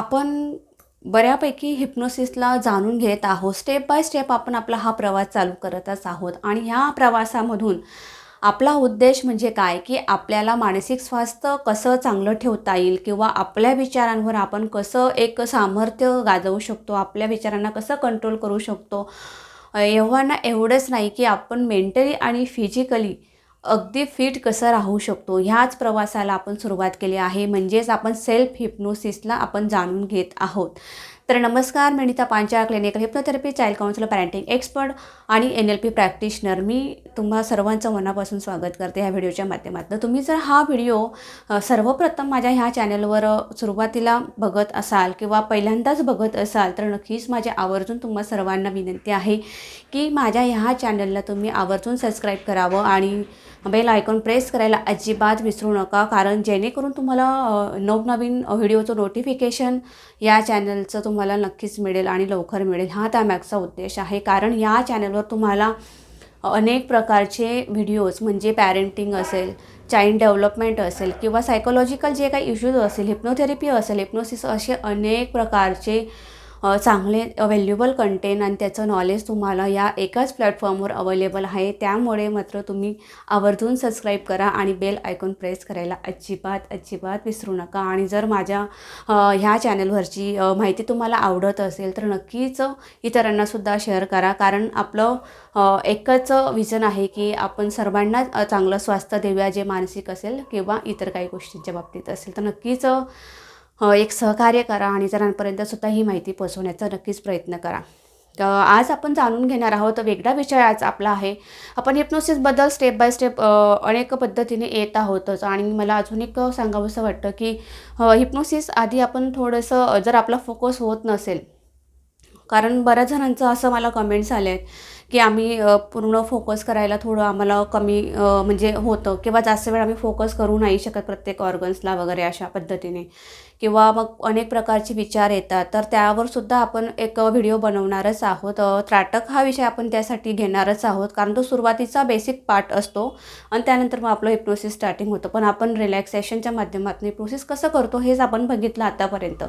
आपण बऱ्यापैकी हिप्नोसिसला जाणून घेत आहोत. स्टेप बाय स्टेप आपण आपला हा प्रवास चालू करतच आहोत. आणि ह्या प्रवासामधून आपला उद्देश म्हणजे काय? की आपल्याला मानसिक स्वास्थ्य कसं चांगलं ठेवता येईल? किंवा आपल्या विचारांवर आपण कसं एक सामर्थ्य गाजवू शकतो? आपल्या विचारांना कसं कंट्रोल करू शकतो? एव्हाना एवढंच नाही की आपण मेंटली आणि फिजिकली अगदी फिट कसं राहू शकतो? ह्याच प्रवासाला आपण सुरुवात केली आहे. म्हणजेच आपण सेल्फ हिप्नोसिसला आपण जाणून घेत आहोत. तर नमस्कार मी Nita Panchal clinical hypnotherapy child counsellor parenting expert आणि एन एल पी प्रॅक्टिशनर मी तुम्हा सर्वांचं मनापासून स्वागत करते ह्या व्हिडिओच्या माध्यमातून. तुम्ही जर हा व्हिडिओ सर्वप्रथम माझ्या ह्या चॅनलवर सुरुवातीला बघत असाल किंवा पहिल्यांदाच बघत असाल तर नक्कीच माझ्या आवर्जून तुम्हा सर्वांना विनंती आहे की माझ्या ह्या चॅनलला तुम्ही आवर्जून सबस्क्राईब करावं आणि बेल आयकॉन प्रेस करायला अजिबात विसरू नका. कारण जेणेकरून तुम्हाला नवनवीन व्हिडिओचं नोटिफिकेशन या चॅनलचं तुम्हाला तुम्हाला नक्कीच मिळेल आणि लवकर मिळेल. हा त्या मॅगचा उद्देश आहे. कारण या चॅनलवर तुम्हाला अनेक प्रकारचे व्हिडिओज म्हणजे पॅरेंटिंग असेल चाइल्ड डेव्हलपमेंट असेल किंवा सायकोलॉजिकल जे काही इश्यूज असेल हिप्नोथेरपी असेल हिप्नोसिस असे अनेक प्रकारचे चांगले व्हॅल्युबल कंटेंट आणि त्याचं नॉलेज तुम्हाला या एकाच प्लॅटफॉर्मवर अवेलेबल आहे. त्यामुळे मात्र तुम्ही आवर्जून सबस्क्राईब करा आणि बेल आयकॉन प्रेस करायला अजिबात अजिबात विसरू नका. आणि जर माझ्या ह्या चॅनलवरची माहिती तुम्हाला आवडत असेल तर नक्कीच इतरांनासुद्धा शेअर करा. कारण आपलं एकच विजन आहे की आपण सर्वांना चांगलं स्वास्थ्य देऊया जे मानसिक असेल किंवा इतर काही गोष्टींच्या बाबतीत असेल. तर नक्कीच हो, एक सहकार्य करा आणि इतरांपर्यंत सुद्धा ही माहिती पोहोचवण्याचा नक्कीच प्रयत्न करा. तर आज आपण जाणून घेणार आहोत वेगळा विषय आज आपला आहे. आपण हिप्नोसिसबद्दल स्टेप बाय स्टेप अनेक पद्धतीने येत आहोतच. आणि मला अजून एक सांगावंसं वाटतं की हिप्नोसिस आधी आपण थोडंसं जर आपला फोकस होत नसेल कारण बऱ्याच जणांचं असं मला कमेंट्स आले आहेत की आम्ही पूर्ण फोकस करायला थोडं आम्हाला कमी म्हणजे होतं किंवा जास्त वेळ आम्ही फोकस करू नाही शकत प्रत्येक ऑर्गन्सला वगैरे अशा पद्धतीने. किंवा मग अनेक प्रकारचे विचार येतात तर त्यावर सुद्धा आपण एक व्हिडिओ बनवणारच आहोत. त्राटक हा विषय आपण त्यासाठी घेणारच आहोत कारण तो सुरुवातीचा बेसिक पार्ट असतो आणि त्यानंतर मग आपलं हिप्नोसिस स्टार्टिंग होतं. पण आपण रिलॅक्सेशनच्या माध्यमातून हिप्नोसिस कसं करतो हेच आपण बघितलं आतापर्यंत.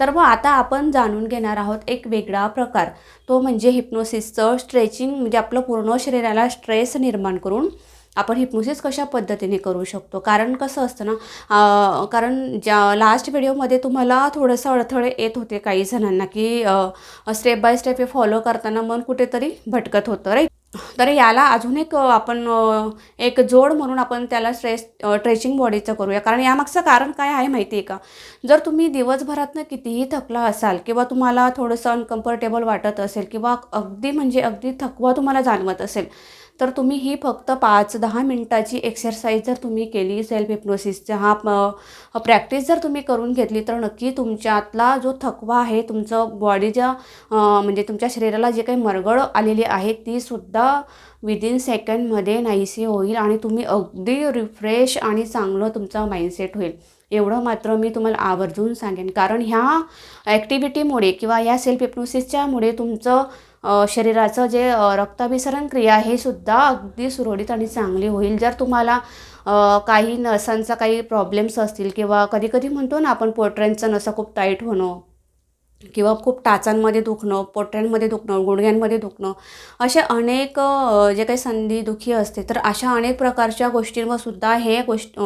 तर मग आता आपण जाणून घेणार आहोत एक वेगळा प्रकार. तो म्हणजे हिप्नोसिसचं स्ट्रेचिंग म्हणजे आपलं पूर्ण शरीराला स्ट्रेस निर्माण करून आपण हिप्नोसिस कशा पद्धतीने करू शकतो? कारण कसं असतं ना कारण ज्या लास्ट व्हिडिओमध्ये तुम्हाला थोडंसं अडथळे येत होते काही जणांना की स्टेप बाय स्टेप हे फॉलो करताना मन कुठेतरी भटकत होतं राईट तर याला अजून एक आपण एक जोड म्हणून आपण त्याला स्ट्रेस ट्रेचिंग बॉडीचं करूया. कारण यामागचं कारण काय आहे माहिती आहे का? जर तुम्ही दिवसभरातनं कितीही थकला असाल किंवा तुम्हाला थोडंसं अनकम्फर्टेबल वाटत असेल किंवा अगदी म्हणजे अगदी थकवा तुम्हाला जाणवत असेल तर तुम्ही ही फक्त पाच दहा मिनटाची एक्सरसाइज जर तुम्ही केली सेल्फ हिप्नोसिसचा हा प्रॅक्टिस जर तुम्ही करून घेतली तर नक्की तुमच्यातला जो थकवा आहे तुमचं बॉडीच्या म्हणजे तुमच्या शरीराला जे काही मरगळ आलेली आहे ती सुद्धा विदिन सेकंडमध्ये नाहीशी होईल आणि तुम्ही अगदी रिफ्रेश आणि चांगलं तुमचा माइंडसेट होईल. एवढं मात्र मी तुम्हाला आवर्जून सांगेन. कारण ह्या ॲक्टिव्हिटीमुळे किंवा या सेल्फ हिप्नोसिसच्यामुळे तुमचं शरीराचं जे रक्ताभिसरण क्रिया हे सुद्धा अगदी सुरळीत आणि चांगली होईल. जर तुम्हाला काही नसांचा काही प्रॉब्लेम्स असतील किंवा कधीकधी म्हणतो ना आपण पोटऱ्यांचं नसं खूप टाईट होणं किंवा खूप टाचांमध्ये दुखणं पोट्र्यांमध्ये दुखणं गुडघ्यांमध्ये दुखणं अशा अनेक जे काही संधी दुखी असते तर अशा अनेक प्रकारच्या गोष्टींवर सुद्धा हे गोष्ट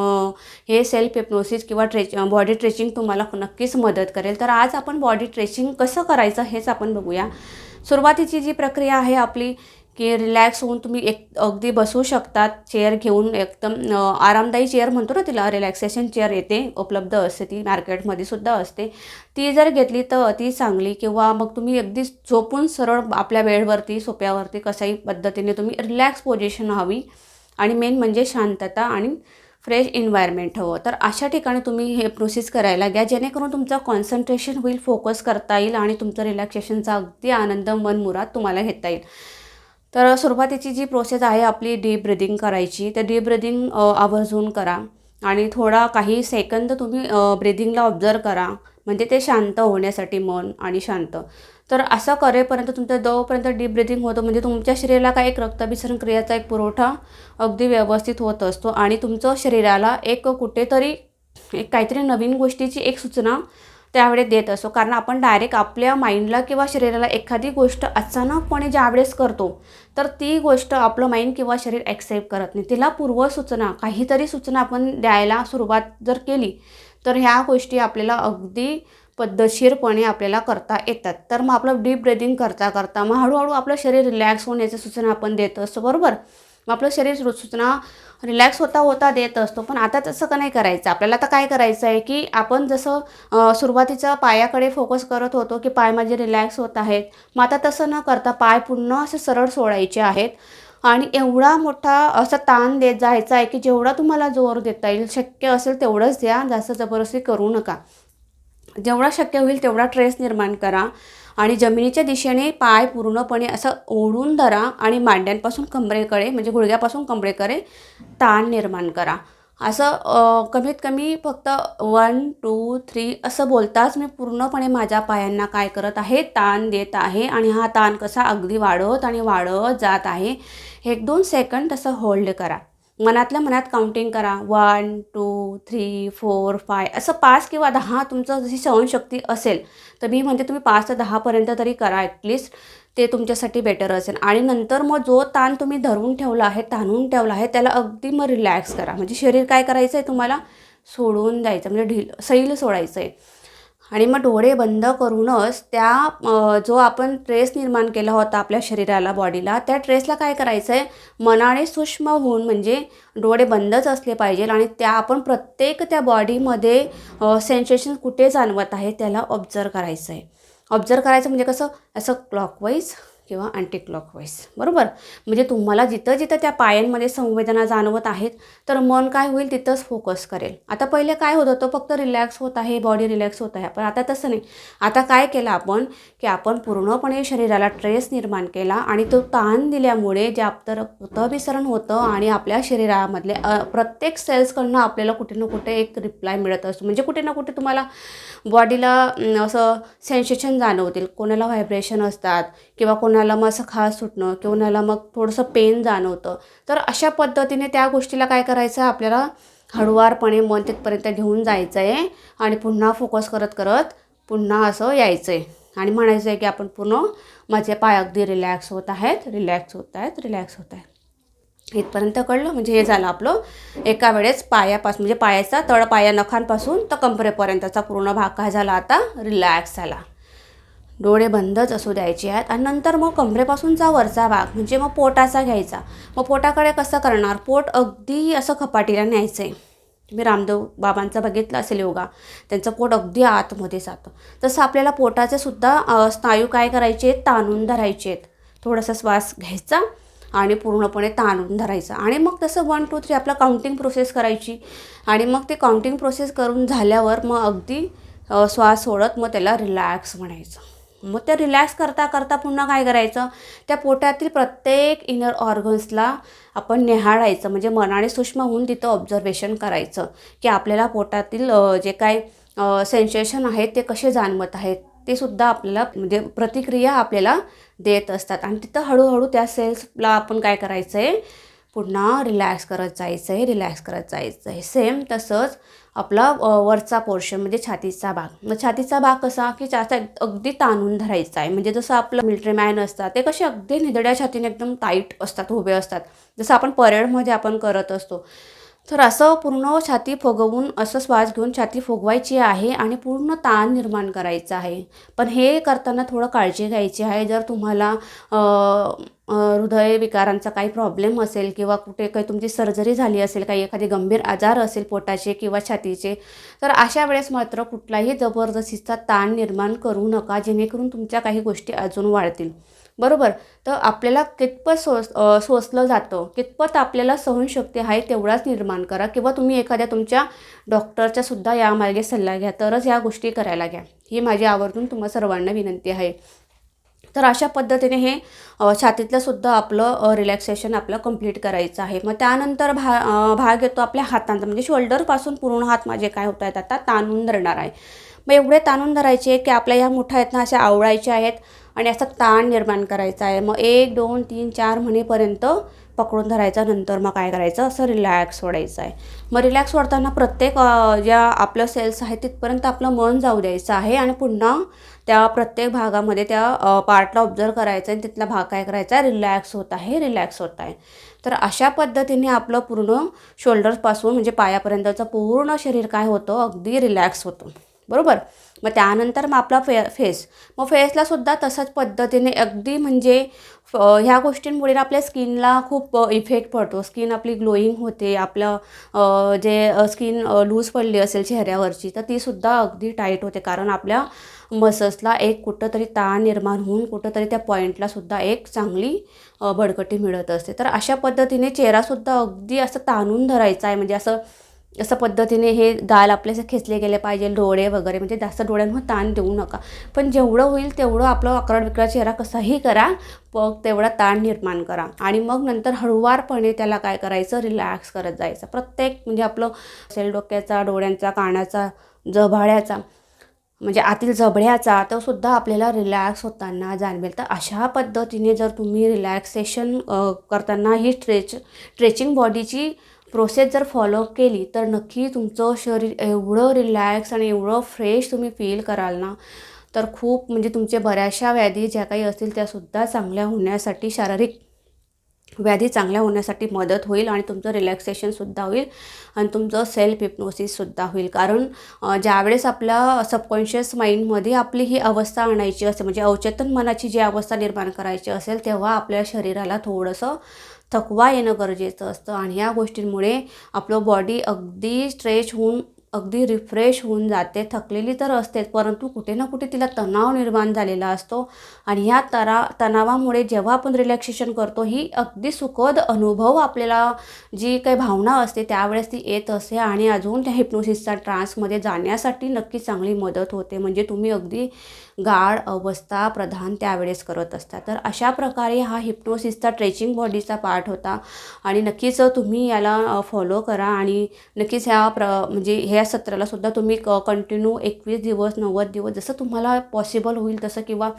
हे सेल्फ हिप्नोसिस किंवा ट्रेच बॉडी ट्रेचिंग तुम्हाला नक्कीच मदत करेल. तर आज आपण बॉडी ट्रेचिंग कसं करायचं हेच आपण बघूया. सुरुवातीची जी प्रक्रिया आहे आपली की रिलॅक्स होऊन तुम्ही एक अगदी बसू शकतात. चेअर घेऊन एकदम आरामदायी चेअर म्हणतो ना तिला रिलॅक्सेशन चेअर येते उपलब्ध असते ती मार्केटमध्ये सुद्धा असते. ती जर घेतली तर अति चांगली किंवा मग तुम्ही अगदी झोपून सरळ आपल्या बेडवरती सोप्यावरती कशाही पद्धतीने तुम्ही रिलॅक्स पोझिशन हवी. आणि मेन म्हणजे शांतता आणि फ्रेश एन्व्हायरमेंट हवं. तर अशा ठिकाणी तुम्ही हे प्रोसेस करायला घ्या. जेणेकरून तुमचं कॉन्सन्ट्रेशन होईल फोकस करता येईल आणि तुमचं रिलॅक्सेशनचा अगदी आनंद मनमुराद तुम्हाला घेता येईल. तर सुरुवातीची जी प्रोसेस आहे आपली डीप ब्रिदिंग करायची. तर डीप ब्रिदिंग आवर्जून करा. आणि थोडा काही सेकंद तुम्ही ब्रिदिंगला ऑब्झर्व करा. म्हणजे ते शांत होण्यासाठी मन आणि शांत. तर असं करेपर्यंत तुमचं जोपर्यंत डीप ब्रिदिंग होतं म्हणजे तुमच्या शरीराला काय एक रक्ताभिसरण क्रियाचा एक पुरवठा अगदी व्यवस्थित होत असतो आणि तुमचं शरीराला एक कुठेतरी एक काहीतरी नवीन गोष्टीची एक सूचना त्यावेळेस देत असतो. कारण आपण डायरेक्ट आपल्या माइंडला किंवा शरीराला एखादी गोष्ट अचानकपणे ज्यावेळेस करतो तर ती गोष्ट आपलं माइंड किंवा शरीर ॲक्सेप्ट करत नाही. तिला पूर्वसूचना काहीतरी सूचना आपण द्यायला सुरुवात जर केली तर ह्या गोष्टी आपल्याला अगदी पद्धतशीरपणे आपल्याला करता येतात. तर मग आपलं डीप ब्रेदिंग करता करता मग हळूहळू आपलं शरीर रिलॅक्स होण्याच्या सूचना आपण देत असतो बरोबर? मग आपलं शरीर सूचना रिलॅक्स होता होता देत असतो पण आता तसं का नाही करायचं? आपल्याला आता काय करायचं आहे की आपण जसं सुरुवातीचा पायाकडे फोकस करत होतो की पाय माझे रिलॅक्स होत आहेत. मग आता तसं न करता पाय पूर्ण असे सरळ सोडायचे आहेत. आणि एवढा मोठा असा ताण देत जायचा आहे की जेवढा तुम्हाला जोर देता येईल शक्य असेल तेवढंच द्या जास्त जबरदस्ती करू नका. जेवढा शक्य होईल तेवढा ट्रेस निर्माण करा आणि जमिनीच्या दिशेने पाय पूर्णपणे असं ओढून धरा आणि मांड्यांपासून कमरेकडे म्हणजे गुडघ्यापासून कमरेकडे ताण निर्माण करा. असं कमीत कमी फक्त वन टू थ्री असं बोलताच मी पूर्णपणे माझ्या पायांना काय करत आहे ताण देत आहे आणि हा ताण कसा अगदी वाढत आणि वाढत जात आहे एक दोन सेकंड तसं होल्ड करा. मनातल्या मनात काउंटिंग करा. One two three four five असं पाच किंवा दहा तुमचं जशी सहनशक्ती असेल तर मी म्हणते तुम्ही पाच ते दहापर्यंत तरी करा ॲटलिस्ट ते तुमच्यासाठी बेटर असेल. आणि नंतर मग जो ताण तुम्ही धरून ठेवला आहे ताणून ठेवला आहे त्याला अगदी मग रिलॅक्स करा. म्हणजे शरीर काय करायचं आहे तुम्हाला? सोडून द्यायचं. म्हणजे ढील सैल सोडायचं आहे आणि मग डोळे बंद करूनच त्या जो आपण ट्रेस निर्माण केला होता आपल्या शरीराला बॉडीला त्या ट्रेसला काय करायचं आहे मनाने सूक्ष्म होऊन म्हणजे डोळे बंदच असले पाहिजे आणि त्या आपण प्रत्येक त्या बॉडीमध्ये सेन्सेशन कुठे जाणवत आहे त्याला ऑब्झर्व करायचं आहे ऑब्झर्व करायचं म्हणजे कसं? असं क्लॉकवाईज किंवा अँटी क्लॉकवाईज बरोबर? म्हणजे तुम्हाला जिथं जिथं त्या पायांमध्ये संवेदना जाणवत आहेत तर मन काय होईल तिथंच फोकस करेल. आता पहिले काय होत होतं? फक्त रिलॅक्स होत आहे बॉडी रिलॅक्स होत आहे. पण आता तसं नाही. आता काय केलं आपण? की आपण पूर्णपणे शरीराला ट्रेस निर्माण केला आणि तो ताण दिल्यामुळे जे आपलं रक्ताभिसरण होतं आणि आपल्या शरीरामधले प्रत्येक सेल्सकडनं आपल्याला कुठे ना कुठे एक रिप्लाय मिळत असतो. म्हणजे कुठे ना कुठे तुम्हाला बॉडीला असं सेन्सेशन जाणवतील. कोणाला व्हायब्रेशन असतात किंवा कोण कोणाला मग असं खास सुटणं किंवा कोणाला मग थोडंसं पेन जाणवतं. तर अशा पद्धतीने त्या गोष्टीला काय करायचं? आहे आपल्याला हळुवारपणे मन तिथपर्यंत घेऊन जायचं आहे आणि पुन्हा फोकस करत करत पुन्हा असं यायचं आहे आणि म्हणायचं आहे की आपण पूर्ण माझे पाय अगदी रिलॅक्स होत आहेत रिलॅक्स होत आहेत रिलॅक्स होत आहेत. इथपर्यंत कळलं? म्हणजे हे झालं आपलं एका वेळेस पायापासून म्हणजे पायाचा तळ पाया नखांपासून तर कंपरेपर्यंतचा पूर्ण भाग काय झाला आता? रिलॅक्स झाला. डोळे बंदच असू द्यायचे आहेत. आणि नंतर मग कमरेपासूनचा वरचा भाग म्हणजे मग पोटाचा घ्यायचा. मग पोटाकडे कसं करणार? पोट अगदी असं खपाटीला न्यायचं आहे तुम्ही रामदेव बाबांचा बघितलं असेल योगा त्यांचं पोट अगदी आतमध्ये जातं. तसं आपल्याला पोटाचे सुद्धा स्नायू काय करायचे? आहेत ताणून धरायचे आहेत. थोडासा श्वास घ्यायचा आणि पूर्णपणे ताणून धरायचा. आणि मग तसं वन टू थ्री आपला काउंटिंग प्रोसेस करायची. आणि मग ते काउंटिंग प्रोसेस करून झाल्यावर मग अगदी श्वास सोडत मग त्याला रिलॅक्स म्हणायचं. मग ते रिलॅक्स करता करता पुन्हा काय करायचं? त्या पोटातील प्रत्येक इनर ऑर्गन्सला आपण निहाळायचं. म्हणजे मनाने सूक्ष्म होऊन तिथं ऑब्झर्वेशन करायचं की आपल्याला पोटातील जे काय सेन्सेशन आहेत ते कसे जाणवत आहेत ते सुद्धा आपल्याला म्हणजे प्रतिक्रिया आपल्याला देत असतात. आणि तिथं हळूहळू त्या सेल्सला आपण काय करायचं आहे पुन्हा रिलॅक्स करत जायचं आहे रिलॅक्स करत जायचं आहे सेम तसंच आपला वरचा पोर्शन म्हणजे छातीचा भाग. मग छातीचा भाग कसा की जास्त अगदी ताणून धरायचा आहे. म्हणजे जसं आपलं मिलिटरी मॅन असतात ते कसे अगदी निदड्या छातीने एकदम टाईट असतात उभे असतात. जसं आपण परेडमध्ये आपण करत असतो. तर असं पूर्ण छाती फोगवून असं श्वास घेऊन छाती फोगवायची आहे आणि पूर्ण ताण निर्माण करायचा आहे. पण हे करताना थोडं काळजी घ्यायची आहे. जर तुम्हाला हृदय विकारांचा हृदयविकारांचा काही प्रॉब्लेम असेल किंवा कुठे काही तुमची सर्जरी झाली असेल काही एखादे गंभीर आजार असेल पोटाचे किंवा छातीचे तर अशा वेळेस मात्र कुठलाही जबरदस्तीचा ताण निर्माण करू नका जेणेकरून तुमच्या काही गोष्टी अजून वाढतील. बरोबर? तर आपल्याला कितपत सोस सोसलं जातं? कितपत आपल्याला सहनशक्ती आहे तेवढाच निर्माण करा किंवा तुम्ही एखाद्या तुमच्या डॉक्टरचा सुद्धा यामार्गे सल्ला घ्या तरच या गोष्टी करायला घ्या. ही माझी आवर्जून तुम्हा सर्वांना विनंती आहे. तर अशा पद्धतीने हे छातीतलंसुद्धा आपलं रिलॅक्सेशन आपलं कंप्लीट करायचं आहे. मग त्यानंतर भा भाग येतो आपल्या हातांचा. म्हणजे शोल्डरपासून पूर्ण हात माझे काय होत आहेत आता? ताणून धरणार आहे. मग एवढे ताणून धरायचे आहेत की आपल्या ह्या मुठा आहेत ना अशा आवळायच्या आहेत आणि असा ताण निर्माण करायचा आहे. मग एक दोन तीन चार म्हणेपर्यंत पकडून धरायचा. नंतर मग काय करायचं? असं रिलॅक्स सोडायचं आहे. मग रिलॅक्स सोडताना प्रत्येक ज्या आपलं सेल्स आहेत तिथपर्यंत आपलं मन जाऊ द्यायचं आहे आणि पुन्हा त्या प्रत्येक भागामध्ये त्या पार्टला ऑब्झर्व करायचं आणि तिथला भाग काय करायचा आहे? रिलॅक्स होत आहे रिलॅक्स होत आहे. तर अशा पद्धतीने आपलं पूर्ण शोल्डर्सपासून म्हणजे पायापर्यंतचं पूर्ण शरीर काय होतं? अगदी रिलॅक्स होतं. बरोबर? मग त्यानंतर मग आपला फे फेस. मग फेसलासुद्धा तसंच तशाच पद्धतीने अगदी म्हणजे फ- ह्या गोष्टींमुळे ना आपल्या स्किनला खूप इफेक्ट पडतो. स्किन आपली ग्लोईंग होते आपलं जे स्किन लूज पडली असेल चेहऱ्यावरची तर तीसुद्धा अगदी टाईट होते. कारण आपल्या मसल्सला एक कुठंतरी ताण निर्माण होऊन कुठंतरी त्या पॉईंटलासुद्धा एक चांगली बडकटी मिळत असते. तर अशा पद्धतीने चेहरासुद्धा अगदी असं ताणून धरायचा आहे. म्हणजे असं असं पद्धतीने हे गाल आपले खेचले गेले पाहिजे डोळे वगैरे. म्हणजे जास्त डोळ्यांवर ताण देऊ नका. पण जेवढं होईल तेवढं आपलं अकराड बिकरा चेहरा कसाही करा मग तेवढा ताण निर्माण करा. आणि मग नंतर हळुवारपणे त्याला काय करायचं? रिलॅक्स करत जायचं. प्रत्येक म्हणजे आपलं सेल डोक्याचा डोळ्यांचा कानाचा जभाळ्याचा म्हणजे आतील जबड्याचा तो सुद्धा आपल्याला रिलॅक्स होताना जाणवेल. तर अशा पद्धतीने जर तुम्ही रिलॅक्सेशन करताना ही स्ट्रेच स्ट्रेचिंग बॉडीची प्रोसेस जर फॉलो केली तर नक्की तुमचं शरीर एवढं रिलॅक्स आणि एवढं फ्रेश तुम्ही फील कराल ना तर खूप म्हणजे तुमच्या बऱ्याचशा व्याधी ज्या काही असतील त्यासुद्धा चांगल्या होण्यासाठी शारीरिक व्याधी चांगल्या होण्यासाठी मदत होईल आणि तुमचं रिलॅक्सेशनसुद्धा होईल आणि तुमचं सेल्फ हिप्नोसिससुद्धा होईल. कारण ज्यावेळेस आपल्या सबकॉन्शियस माइंडमध्ये आपली ही अवस्था आणायची असते म्हणजे अवचेतन मनाची जी अवस्था निर्माण करायची असेल तेव्हा आपल्या शरीराला थोडंसं थकवा येणं गरजेचं असतं आणि या गोष्टींमुळे आपलं बॉडी अगदी स्ट्रेच होऊन अगदी रिफ्रेश होऊन जाते. थकलेली तर असतेच परंतु कुठे ना कुठे तिला तणाव निर्माण झालेला असतो. आणि ह्या तरा तणावामुळे जेव्हा आपण रिलॅक्सेशन करतो ही अगदी सुखद अनुभव आपल्याला जी काही भावना असते त्यावेळेस ती येत असते आणि अजून त्या हिप्नोसिसच्या ट्रान्समध्ये जाण्यासाठी नक्की चांगली मदत होते. म्हणजे तुम्ही अगदी गाढ अवस्था प्रधान त्यावेळेस करत असता. तर अशा प्रकारे हा हिप्नोसिसचा ट्रेचिंग बॉडीचा पार्ट होता. आणि नक्कीच तुम्ही याला फॉलो करा आणि नक्कीच ह्या प्र म्हणजे ह्या सत्राला सुद्धा तुम्ही क कंटिन्यू एकवीस दिवस नव्वद दिवस जसं तुम्हाला पॉसिबल होईल तसं किंवा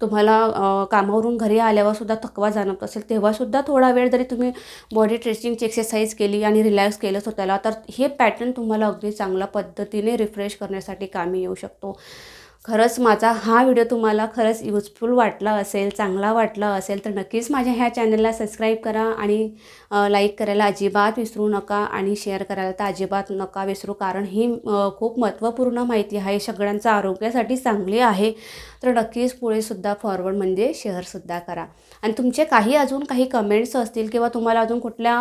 तुम्हाला कामावरून घरी आल्यावर सुद्धा थकवा जाणवत असेल तेव्हासुद्धा थोडा वेळ जरी तुम्ही बॉडी स्ट्रेचिंगची एक्सरसाइज केली आणि रिलॅक्स केलं स्वतःला तर हे पॅटर्न तुम्हाला अगदी चांगल्या पद्धतीने रिफ्रेश करण्यासाठी कामी येऊ शकतो. खरंच माझा हा व्हिडिओ तुम्हाला खरंच युजफुल वाटला असेल चांगला वाटला असेल तर नक्कीच माझ्या ह्या चॅनलला सबस्क्राईब करा आणि लाईक करायला अजिबात विसरू नका आणि शेअर करायला तर अजिबात नका विसरू. कारण ही खूप महत्त्वपूर्ण माहिती आहे. सगळ्यांचं आरोग्यासाठी चांगली आहे. तर नक्कीच पुढेसुद्धा फॉरवर्ड म्हणजे शेअरसुद्धा करा. आणि तुमचे काही अजून काही कमेंट्स असतील किंवा तुम्हाला अजून कुठल्या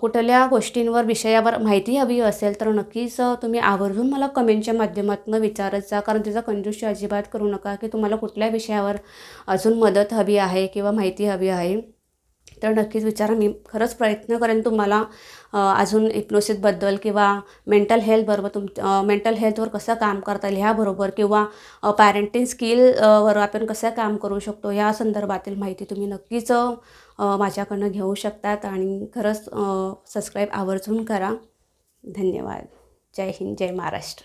कुठल्या गोष्टींवर विषयावर माहिती हवी असेल तर नक्कीच तुम्ही आवर्जून मला कमेंटच्या माध्यमातून विचारत जा. कारण तिचा कंजूशी अजिबात करू नका की तुम्हाला कुठल्या विषयावर अजून मदत हवी आहे किंवा माहिती हवी आहे. तर नक्कीच विचारा. मी खरंच प्रयत्न करेन तुम्हाला अजून इप्नोसिसबद्दल किंवा मेंटल हेल्थबरोबर तुम मेंटल हेल्थवर कसं काम करता येईल ह्याबरोबर किंवा पॅरेंटिंग स्किलवर आपण कसं काम करू शकतो या संदर्भातील माहिती तुम्ही नक्कीच माझ्याकडनं घेऊ शकतात आणि खरंच सबस्क्राईब आवर्जून करा. धन्यवाद. जय हिंद जय महाराष्ट्र.